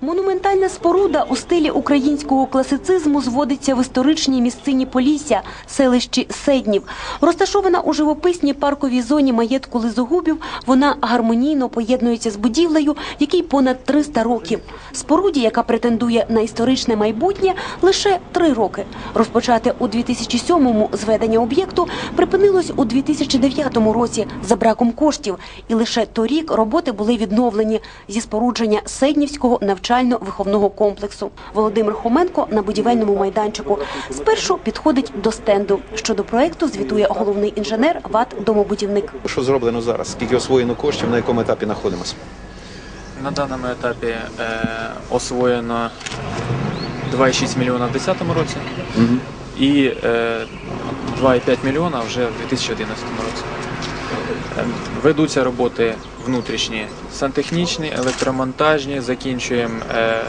Монументальна споруда у стилі українського класицизму зводиться в історичній місцині Полісся, селищі Седнів. Розташована у живописній парковій зоні маєтку Лизогубів, вона гармонійно поєднується з будівлею, якій понад 300 років. Споруді, яка претендує на історичне майбутнє, лише три роки. Розпочате у 2007-му зведення об'єкту припинилось у 2009 році за браком коштів, і лише торік роботи були відновлені зі спорудження Седнівського навчально-виховного комплексу. Володимир Хоменко на будівельному майданчику спершу підходить до стенду. Щодо проекту звітує головний інженер ВАТ «Домобудівник». Що зроблено зараз? Скільки освоєно коштів, на якому етапі знаходимося? На даному етапі е, освоєно 2,6 мільйона в 2010 році і е, 2,5 мільйона вже в 2011 році. Е, Ведуться роботи внутрішні, сантехнічні, електромонтажні, закінчуємо е,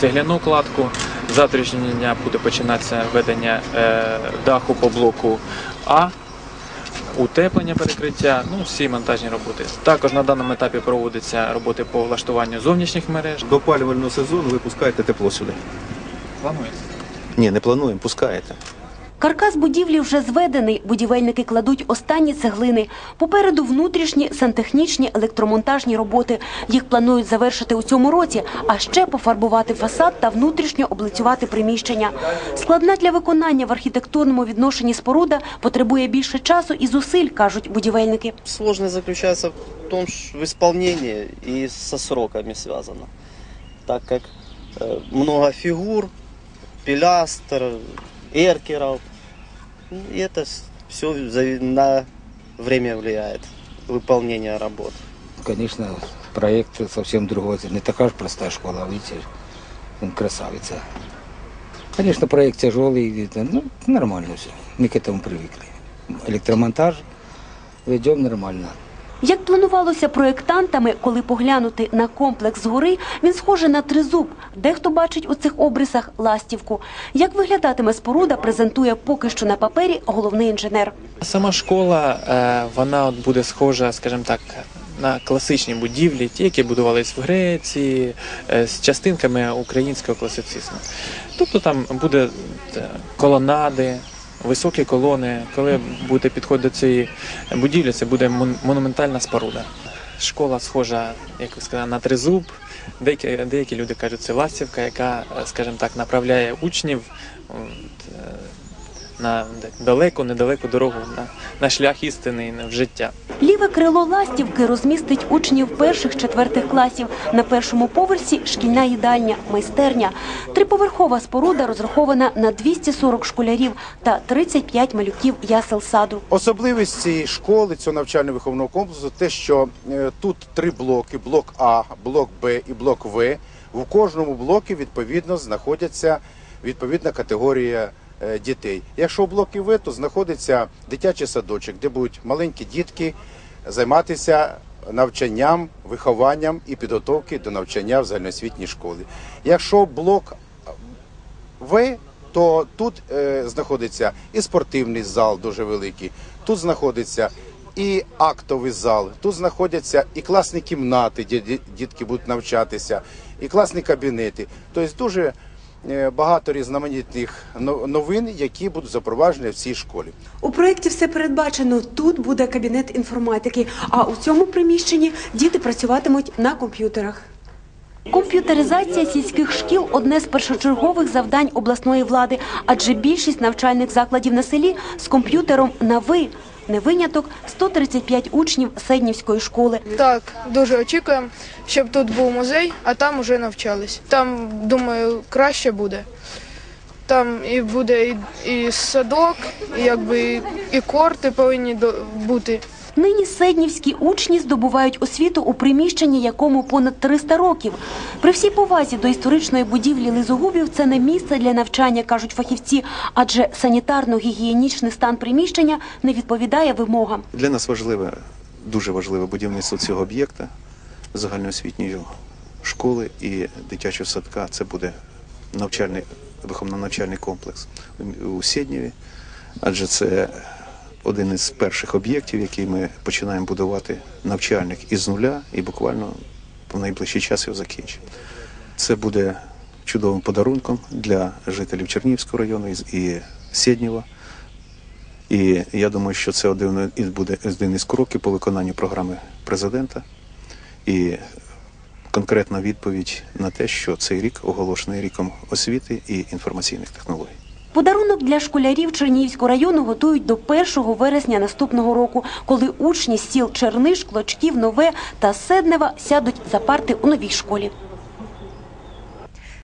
цегляну кладку. Завтрашнього дня буде починатися ведення е, даху по блоку А утеплення перекриття, ну всі монтажні роботи. Також на даному етапі проводяться роботи по влаштуванню зовнішніх мереж. До опалювального сезону ви пускаєте тепло сюди. Планується. Ні, не плануємо, пускаєте. Каркас будівлі вже зведений. Будівельники кладуть останні цеглини. Попереду внутрішні сантехнічні електромонтажні роботи. Їх планують завершити у цьому році, а ще пофарбувати фасад та внутрішньо облицювати приміщення. Складна для виконання в архітектурному відношенні споруда потребує більше часу і зусиль, кажуть будівельники. Сложность заключается в том, что в исполнении и со сроками связано. Так как э, много фигур, пилястр, эркеров. И это все на время влияет, выполнение работ. Конечно, проект совсем другой. Это не такая же простая школа, видите, он красавица. Конечно, проект тяжелый, это, ну, нормально все. Мы к этому привыкли. Электромонтаж ведем нормально. Як планувалося проєктантами, коли поглянути на комплекс згори, він схожий на тризуб. Дехто бачить у цих обрисах ластівку. Як виглядатиме споруда, презентує поки що на папері головний інженер. Сама школа е, вона буде схожа, скажімо так, на класичні будівлі, ті, які будувались в Греції, е, з частинками українського класицизму. Тобто там буде е, колонади. Високі колони, коли будете підходити до цієї будівлі, це буде мон- монументальна споруда. Школа схожа, як сказав, на тризуб. Деякі, деякі люди кажуть, це ластівка, яка, е, скажімо так, направляє учнів е, на далеку, недалеку дорогу, на, на шлях істини і в життя. Ліве крило ластівки розмістить учнів перших-четвертих класів. На першому поверсі шкільна їдальня, майстерня. Триповерхова споруда розрахована на 240 школярів та 35 малюків ясел саду. Особливість цієї школи, цього навчально-виховного комплексу, те, що е, тут три блоки: блок А, блок Б і блок В. В кожному блокі відповідно знаходяться відповідна категорія дітей. Якщо в блокі В, то знаходиться дитячий садочок, де будуть маленькі дітки займатися навчанням, вихованням і підготовки до навчання в загальноосвітній школі. Якщо блок в, то тут е, знаходиться і спортивний зал дуже великий, тут знаходиться і актовий зал, тут знаходяться і класні кімнати, де дітки будуть навчатися, і класні кабінети. Тобто дуже е, багато різноманітних но- новин, які будуть запроваджені в цій школі. У проєкті все передбачено. Тут буде кабінет інформатики, а у цьому приміщенні діти працюватимуть на комп'ютерах. Комп'ютеризація сільських шкіл одне з першочергових завдань обласної влади, адже більшість навчальних закладів на селі з комп'ютером на ви. Не виняток 135 учнів Седнівської школи. Так, дуже очікуємо, щоб тут був музей, а там уже навчались. Там, думаю, краще буде. Там і буде і, і садок, і якби і корти повинні бути. Нині седнівські учні здобувають освіту у приміщенні, якому понад 300 років. При всій повазі до історичної будівлі Лизогубів це не місце для навчання, кажуть фахівці, адже санітарно-гігієнічний стан приміщення не відповідає вимогам. Для нас важливе, дуже важливе будівництво цього об'єкта загальноосвітньої школи і дитячого садка. Це буде навчальний виховно-навчальний комплекс у Сєднєві, адже це один із перших об'єктів, який ми починаємо будувати навчальник із нуля і буквально в найближчий час його закінчимо. Це буде чудовим подарунком для жителів Чернігівського району і Сєднєва. І я думаю, що це один із буде один із кроків по виконанню програми президента. І конкретна відповідь на те, що цей рік оголошений ріком освіти і інформаційних технологій. Подарунок для школярів Чернігівського району готують до 1 вересня наступного року, коли учні з сіл Черниш, Клочків, Нове та Седнева сядуть за парти у новій школі.